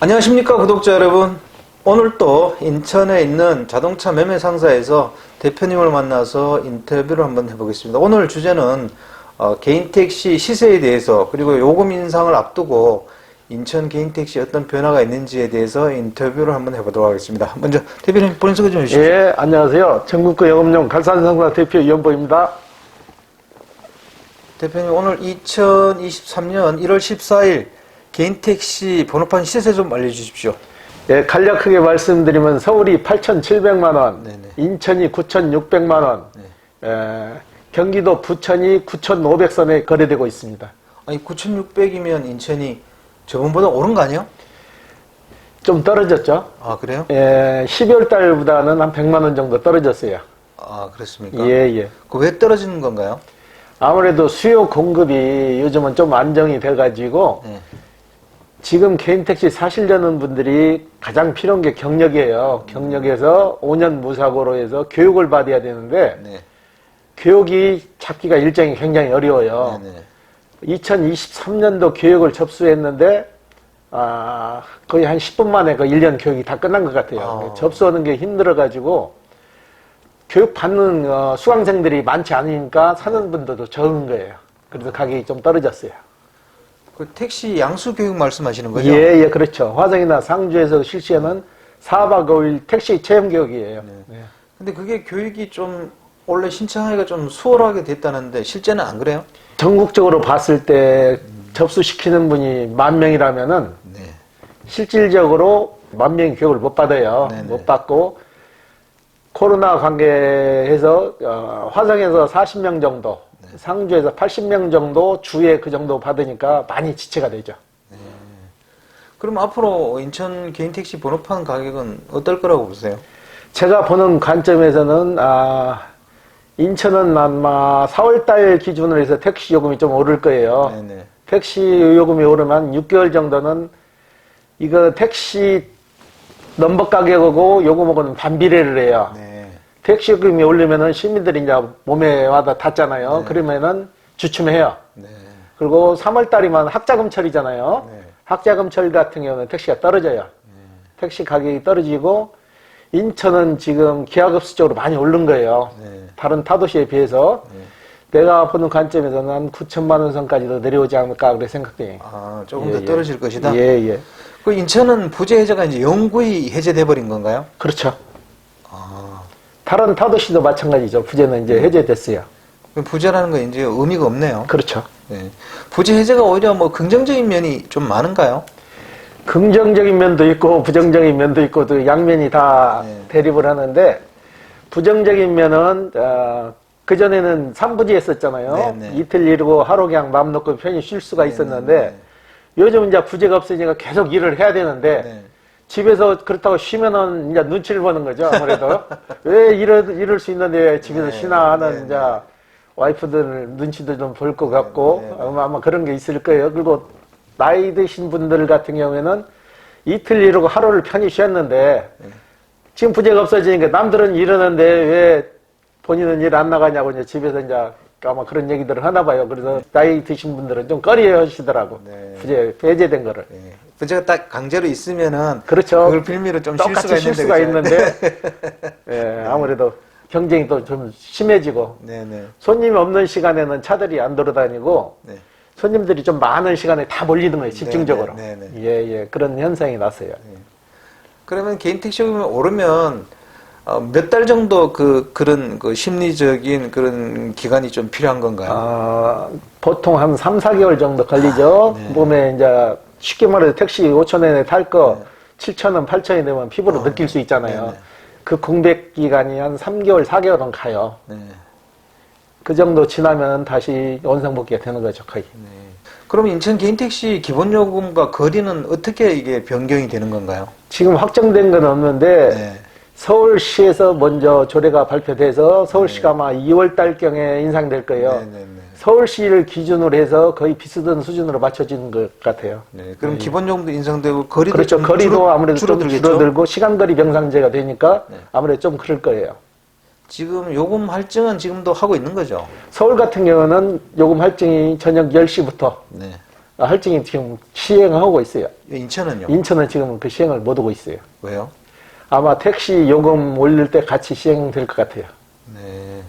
안녕하십니까 구독자 여러분 오늘 또 인천에 있는 자동차 매매 상사에서 대표님을 만나서 인터뷰를 한번 해보겠습니다 오늘 주제는 어, 개인 택시 시세에 대해서 그리고 요금 인상을 앞두고 인천 개인 택시 어떤 변화가 있는지에 대해서 인터뷰를 한번 해보도록 하겠습니다 먼저 대표님 본인 소개 좀 해주시죠 예, 안녕하세요. 전국구 영업용 갈산상사 대표 이현보입니다. 대표님 오늘 2023년 1월 14일 개인 택시 번호판 시세 좀 알려주십시오 예, 간략하게 말씀드리면 서울이 8,700만 원, 네네. 인천이 9,600만 원, 네. 예, 경기도 부천이 9,500선에 거래되고 있습니다. 아니 9,600이면 인천이 저번보다 오른 거 아니에요? 좀 떨어졌죠? 아 그래요? 예, 12월 달보다는 한 100만 원 정도 떨어졌어요. 아 그렇습니까? 예, 예. 그 왜 떨어지는 건가요? 아무래도 수요 공급이 요즘은 좀 안정이 돼가지고 네. 지금 개인 택시 사시려는 분들이 가장 필요한 게 경력이에요. 경력에서 5년 무사고로 해서 교육을 받아야 되는데 네. 교육이 잡기가 일정이 굉장히 어려워요. 네. 네. 2023년도 교육을 접수했는데 아, 거의 한 10분 만에 그 1년 교육이 다 끝난 것 같아요. 아. 접수하는 게 힘들어가지고 교육 받는 어, 수강생들이 많지 않으니까 사는 분들도 적은 거예요. 그래서 가격이 좀 떨어졌어요. 그 택시 양수 교육 말씀하시는 거죠? 예, 예, 그렇죠. 화성이나 상주에서 실시하는 4박 5일 택시 체험 교육이에요. 네. 근데 그게 교육이 좀 원래 신청하기가 좀 수월하게 됐다는데 실제는 안 그래요? 전국적으로 봤을 때 접수시키는 분이 만 명이라면은 네. 실질적으로 만 명이 교육을 못 받아요. 네네. 못 받고 코로나 관계해서 어, 화성에서 40명 정도, 네. 상주에서 80명 정도 주에 그 정도 받으니까 많이 지체가 되죠. 그럼 앞으로 인천 개인 택시 번호판 가격은 어떨 거라고 보세요? 제가 보는 관점에서는 아, 인천은 아마 4월달 기준으로 해서 택시 요금이 좀 오를 거예요. 네네. 택시 요금이 오르면 6개월 정도는 이거 택시 넘버 가격하고 요금하고는 반비례를 해요. 네. 택시 요금이 오르면은 시민들이 이제 몸에 와다 닿잖아요. 네. 그러면은 주춤해요. 네. 그리고 3월 달이면 학자금철이잖아요. 네. 학자금철 같은 경우는 택시가 떨어져요. 택시 가격이 떨어지고 인천은 지금 기하급수 쪽으로 많이 오른 거예요. 네. 다른 타도시에 비해서 네. 내가 보는 관점에서는 한 9천만 원 선까지도 내려오지 않을까 그래 생각돼요. 아 조금 예, 더 예. 떨어질 것이다. 예, 예. 그 인천은 부재 해제가 이제 영구히 해제돼 버린 건가요? 그렇죠. 아. 다른 타도시도 마찬가지죠. 부재는 이제 해제됐어요. 그럼 부재라는 건 이제 의미가 없네요. 그렇죠. 네. 부재 해제가 오히려 뭐 긍정적인 면이 좀 많은가요? 긍정적인 면도 있고 부정적인 면도 있고 또 양면이 다 네. 대립을 하는데 부정적인 면은 어, 그 전에는 삼부지 했었잖아요. 네, 네. 이틀 이르고 하루 그냥 마음 놓고 편히 쉴 수가 네, 있었는데 네, 네. 요즘 이제 부재가 없으니까 계속 일을 해야 되는데 네. 집에서 그렇다고 쉬면은 이제 눈치를 보는 거죠. 아무래도 왜 이럴 이럴 수 있는데 왜 집에서 네, 쉬나 하는 네, 이제 와이프들 눈치도 좀 볼 것 같고 네, 네. 아마, 아마 그런 게 있을 거예요. 그리고 나이 드신 분들 같은 경우에는 이틀 이르고 하루를 편히 쉬었는데 네. 지금 부재가 없어지니까 남들은 이러는데 왜 본인은 일 안 나가냐고 이제 집에서 이제 아마 그런 얘기들을 하나 봐요. 그래서 나이 드신 분들은 좀 꺼려 하시더라고. 네. 부재 배제된 거를. 네. 부재가 딱 강제로 있으면은 그렇죠. 그걸 빌미로 좀 쉴 똑같이 수가 쉴 있는데. 수가 그죠? 있는데 예, 아무래도 경쟁이 또 좀 심해지고 네, 네. 손님이 없는 시간에는 차들이 안 돌아다니고 네. 손님들이 좀 많은 시간에 다 몰리는 거예요 집중적으로 네, 네, 네. 예, 예, 그런 현상이 났어요 그러면 개인 택시 요금이 오르면 어, 몇달 정도 그 그런 그 심리적인 그런 기간이 좀 필요한 건가요? 아, 보통 한 3, 4개월 정도 걸리죠 네. 몸에 이제 쉽게 말해서 택시 5천 원에 탈 거 7천 원, 8천 원이 되면 피부로 어, 느낄 수 있잖아요 네, 네. 그 공백 기간이 한 3개월, 4개월은 가요 네. 그 정도 지나면 다시 원상복귀가 되는 거죠 거의 네. 그럼 인천 개인 택시 기본 요금과 거리는 어떻게 이게 변경이 되는 건가요? 지금 확정된 건 없는데 네. 서울시에서 먼저 조례가 발표돼서 서울시가 아마 2월 달경에 인상될 거예요. 네, 네, 네. 서울시를 기준으로 해서 거의 비슷한 수준으로 맞춰지는 것 같아요. 네. 그럼 기본 요금도 인상되고 거리도 그렇죠. 좀 거리도 줄어- 아무래도 좀 줄어들겠죠? 줄어들고 시간거리 병상제가 되니까 네. 아무래도 좀 그럴 거예요. 지금 요금 할증은 지금도 하고 있는 거죠? 서울 같은 경우는 요금 할증이 저녁 10시부터 네. 할증이 지금 시행하고 있어요. 인천은요? 인천은 지금 그 시행을 못 하고 있어요. 왜요? 아마 택시 요금 올릴 때 같이 시행될 것 같아요. 네.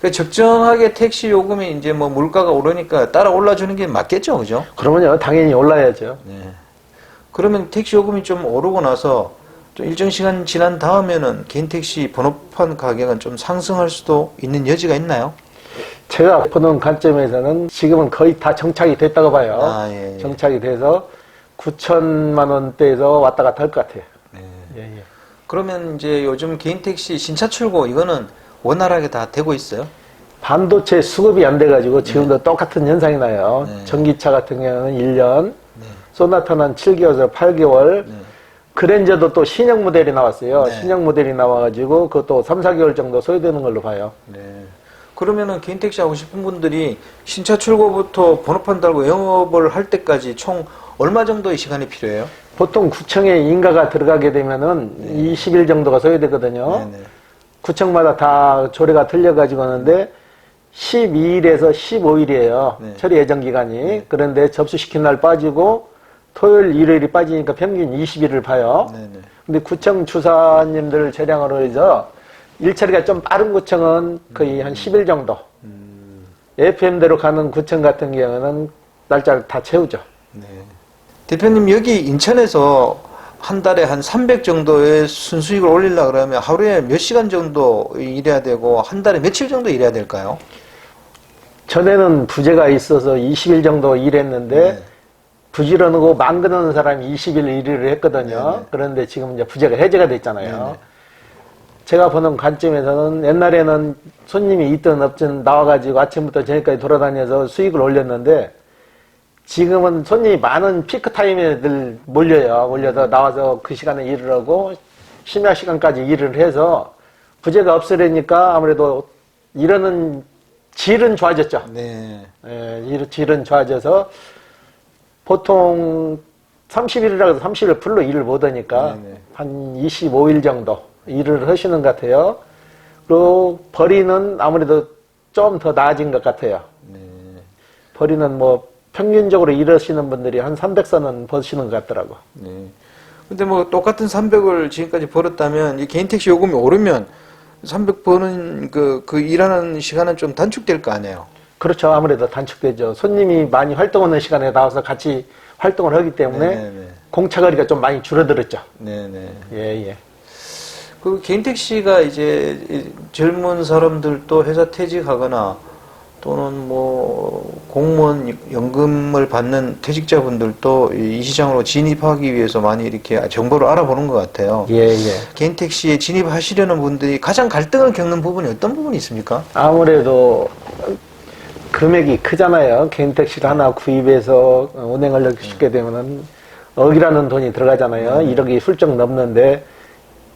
그 적정하게 택시 요금이 이제 뭐 물가가 오르니까 따라 올라주는 게 맞겠죠, 그죠? 그러면요, 당연히 올라야죠. 네. 그러면 택시 요금이 좀 오르고 나서 좀 일정 시간 지난 다음에는 개인 택시 번호판 가격은 좀 상승할 수도 있는 여지가 있나요? 제가 보는 관점에서는 지금은 거의 다 정착이 됐다고 봐요. 아, 예, 예. 정착이 돼서 9천만 원대에서 왔다 갔다 할 것 같아요. 네. 예, 예. 그러면 이제 요즘 개인 택시 신차 출고 이거는 원활하게 다 되고 있어요? 반도체 수급이 안 돼가지고 지금도 똑같은 현상이 나요. 네. 전기차 같은 경우는 1년, 네. 소나타는 7개월에서 8개월, 네. 그랜저도 또 신형 모델이 나왔어요. 네. 신형 모델이 나와가지고 그것도 3, 4개월 정도 소요되는 걸로 봐요. 네. 그러면은 개인 택시 하고 싶은 분들이 신차 출고부터 번호판 달고 영업을 할 때까지 총 얼마 정도의 시간이 필요해요? 보통 구청에 인가가 들어가게 되면은 20일 정도가 소요되거든요. 네, 네. 구청마다 다 조례가 틀려가지고 하는데 12일에서 15일이에요. 네. 처리 예정 기간이. 그런데 접수시킨 날 빠지고 토요일, 일요일이 빠지니까 평균 20일을 봐요. 네, 네. 근데 구청 주사님들 재량으로 해서 일처리가 좀 빠른 구청은 거의 한 10일 정도. FM대로 가는 구청 같은 경우는 날짜를 다 채우죠. 네. 대표님 여기 인천에서 한 달에 한 300 정도의 순수익을 올리려 그러면 하루에 몇 시간 정도 일해야 되고 한 달에 며칠 정도 일해야 될까요? 전에는 부재가 있어서 20일 정도 일했는데 네. 부지런하고 만 그는 사람이 20일 일을 했거든요. 네네. 그런데 지금 이제 부재가 해제가 됐잖아요. 네네. 제가 보는 관점에서는 옛날에는 손님이 있든 없든 나와가지고 아침부터 저녁까지 돌아다녀서 수익을 올렸는데 지금은 손님이 많은 피크 타임에 늘 몰려요. 몰려서 나와서 그 시간에 일을 하고 심야 시간까지 일을 해서 부재가 없으려니까 아무래도 일하는 질은 좋아졌죠. 네. 예, 일- 질은 좋아져서 보통 30일이라고 해서 30일 풀로 일을 못 하니까 네네. 한 25일 정도 일을 하시는 것 같아요. 그리고 벌이는 아무래도 좀 더 나아진 것 같아요. 네. 벌이는 뭐 평균적으로 일하시는 분들이 한 300선은 버시는 것 같더라고. 네. 근데 뭐 똑같은 300을 지금까지 벌었다면 이 개인 택시 요금이 오르면 300 버는 그, 그 일하는 시간은 좀 단축될 거 아니에요? 그렇죠. 아무래도 단축되죠. 손님이 많이 활동하는 시간에 나와서 같이 활동을 하기 때문에 네네네. 공차거리가 좀 많이 줄어들었죠. 네네. 예, 예. 그 개인 택시가 이제 이 젊은 사람들도 회사 퇴직하거나 또는 뭐 공무원 연금을 받는 퇴직자분들도 이 시장으로 진입하기 위해서 많이 이렇게 정보를 알아보는 것 같아요. 예, 예. 개인 택시에 진입하시려는 분들이 가장 갈등을 겪는 부분이 어떤 부분이 있습니까? 아무래도 금액이 크잖아요. 개인 택시를 하나 구입해서 운행을 하기 쉽게 되면은 억이라는 돈이 들어가잖아요. 1억이 훌쩍 넘는데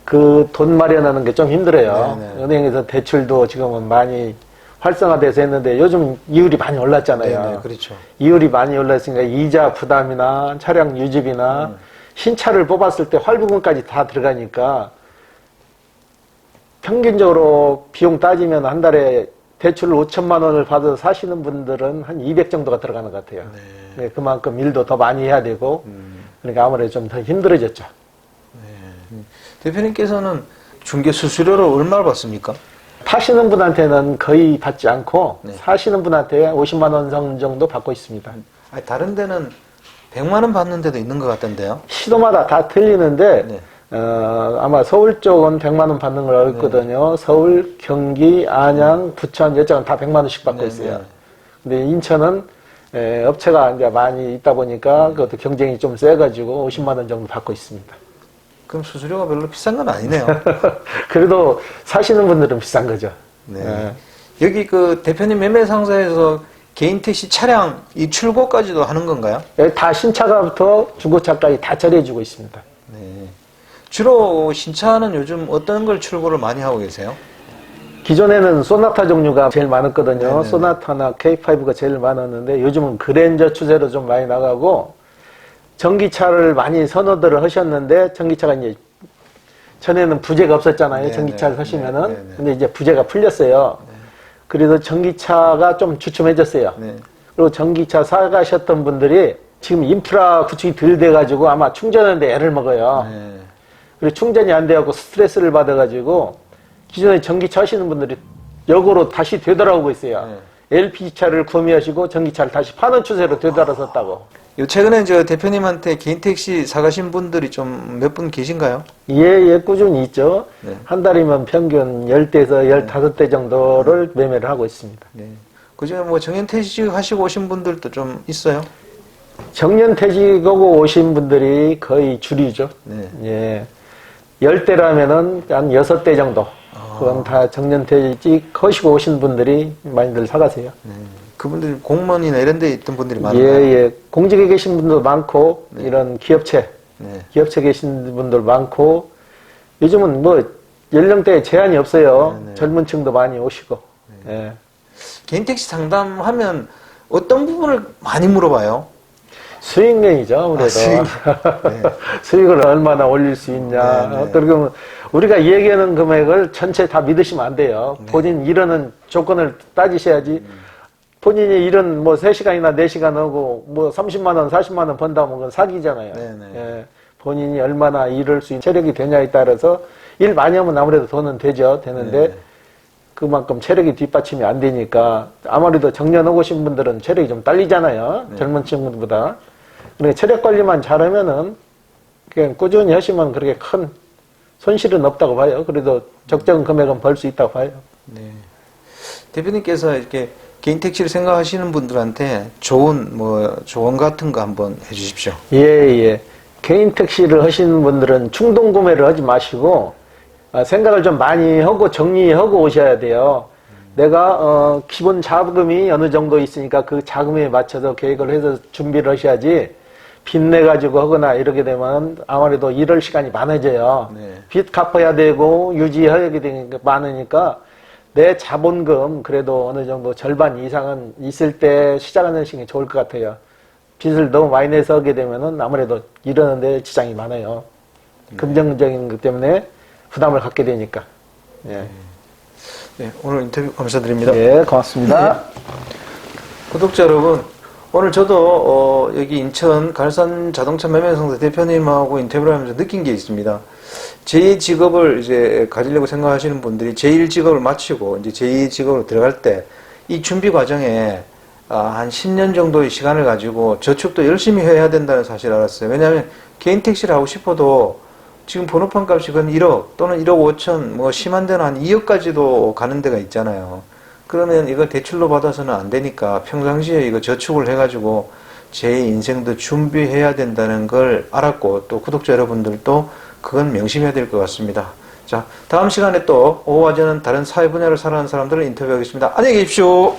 그 돈 마련하는 게 좀 힘들어요. 네, 네. 은행에서 대출도 지금은 많이 활성화돼서 했는데 요즘 이율이 많이 올랐잖아요. 네네, 그렇죠. 이율이 많이 올랐으니까 이자 부담이나 차량 유지비나 음. 신차를 뽑았을 때 활부금까지 다 들어가니까 평균적으로 비용 따지면 한 달에 대출을 5천만 원을 받아서 사시는 분들은 한 200 정도가 들어가는 것 같아요. 네, 그만큼 일도 더 많이 해야 되고 음. 그러니까 아무래도 좀 더 힘들어졌죠. 대표님께서는 중개 수수료를 얼마를 받습니까? 타시는 분한테는 거의 받지 않고 네. 사시는 분한테 50만 원선 정도 받고 있습니다. 아니, 다른 데는 100만 원 받는 데도 있는 것 같던데요. 시도마다 다 틀리는데 네. 어, 아마 서울 쪽은 100만 원 받는 걸 알고 있거든요. 서울, 경기, 안양, 부천 이쪽은 다 100만 원씩 받고 네, 있어요. 네. 근데 인천은 에, 업체가 이제 많이 있다 보니까 네. 그것도 경쟁이 좀 세가지고 50만 원 정도 받고 있습니다. 그럼 수수료가 별로 비싼 건 아니네요. 그래도 사시는 분들은 비싼 거죠. 네. 예. 여기 그 대표님 매매 상사에서 개인 택시 차량 이 출고까지도 하는 건가요? 여기 다 신차가부터 중고차까지 다 처리해주고 있습니다. 네. 주로 신차는 요즘 어떤 걸 출고를 많이 하고 계세요? 기존에는 소나타 종류가 제일 많았거든요. 네네네. 소나타나 K5가 제일 많았는데 요즘은 그랜저 추세로 좀 많이 나가고 전기차를 많이 선호들을 하셨는데 전기차가 이제 전에는 부재가 없었잖아요. 네네. 전기차를 사시면은. 네네. 근데 이제 부재가 풀렸어요. 그래서 전기차가 좀 주춤해졌어요. 네. 그리고 전기차 사가셨던 분들이 지금 인프라 구축이 덜 돼가지고 아마 충전하는데 애를 먹어요. 네. 그리고 충전이 안 돼갖고 스트레스를 받아가지고 기존에 전기차 하시는 분들이 역으로 다시 되돌아오고 있어요. LPG차를 구매하시고 전기차를 다시 파는 추세로 되돌아섰다고. 요 최근에 저 대표님한테 개인 택시 사가신 분들이 좀 몇 분 계신가요? 예, 예, 꾸준히 있죠. 네. 한 달이면 평균 10대에서 15대 정도를 매매를 하고 있습니다. 네. 그중에 뭐 정년퇴직 하시고 오신 분들도 좀 있어요? 정년퇴직하고 오신 분들이 거의 줄이죠. 네. 예. 10대라면은 한 6대 정도. 아. 그건 다 정년퇴직 하시고 오신 분들이 많이들 사가세요. 네. 그분들이 공무원이나 이런 데 있던 분들이 예, 많아요. 예. 공직에 계신 분도 많고, 네. 이런 기업체, 네. 기업체 계신 분들 많고, 요즘은 뭐, 연령대에 제한이 없어요. 네, 네. 젊은 층도 많이 오시고. 예. 개인 택시 상담하면 어떤 부분을 많이 물어봐요? 수익량이죠, 아무래도. 아, 수익. 네. 수익을 얼마나 올릴 수 있냐. 네, 네. 그리고 우리가 얘기하는 금액을 전체 다 믿으시면 안 돼요. 네. 본인 일하는 조건을 따지셔야지. 음. 본인이 일은 뭐 3시간이나 4시간 하고 뭐 30만원, 40만원 번다면 그건 사기잖아요. 네, 네. 예. 본인이 얼마나 일할 수 있는 체력이 되냐에 따라서 일 많이 하면 아무래도 돈은 되죠. 되는데 네. 그만큼 체력이 뒷받침이 안 되니까 아무래도 정년 오신 분들은 체력이 좀 딸리잖아요. 네. 젊은 친구들보다. 그러니까 체력 관리만 잘하면은 그냥 꾸준히 하시면 그렇게 큰 손실은 없다고 봐요. 그래도 적정 금액은 벌 수 있다고 봐요. 네. 대표님께서 이렇게 개인 택시를 생각하시는 분들한테 좋은 뭐 조언 같은 거 한번 해주십시오. 예, 예. 개인 택시를 하시는 분들은 충동 구매를 하지 마시고 아, 생각을 좀 많이 하고 정리하고 오셔야 돼요. 내가 어, 기본 자금이 어느 정도 있으니까 그 자금에 맞춰서 계획을 해서 준비를 하셔야지 빚내 가지고 하거나 이렇게 되면 아무래도 일할 시간이 많아져요. 네. 빚 갚아야 되고 유지해야 되니까 많으니까 내 자본금 그래도 어느 정도 절반 이상은 있을 때 시작하는 게 좋을 것 같아요. 빚을 너무 많이 내서 하게 되면은 아무래도 이러는데 지장이 많아요. 금전적인 것 때문에 부담을 갖게 되니까. 예. 네, 오늘 인터뷰 감사드립니다. 예, 고맙습니다. 구독자 여러분, 오늘 저도 어, 여기 인천 갈산 자동차 매매상사 대표님하고 인터뷰를 하면서 느낀 게 있습니다. 제2 직업을 이제 가지려고 생각하시는 분들이 제1 직업을 마치고 이제 제2 직업으로 들어갈 때 이 준비 과정에 아, 한 10년 정도의 시간을 가지고 저축도 열심히 해야 된다는 사실을 알았어요. 왜냐하면 개인 택시를 하고 싶어도 지금 번호판 값이 건 1억 또는 1억 5천 뭐 심한 데는 한 2억까지도 가는 데가 있잖아요. 그러면 이거 대출로 받아서는 안 되니까 평상시에 이거 저축을 해가지고 제 인생도 준비해야 된다는 걸 알았고 또 구독자 여러분들도 그건 명심해야 될 것 같습니다. 자, 다음 시간에 또 오후와 저는 다른 사회 분야를 살아가는 사람들을 인터뷰하겠습니다. 안녕히 계십시오.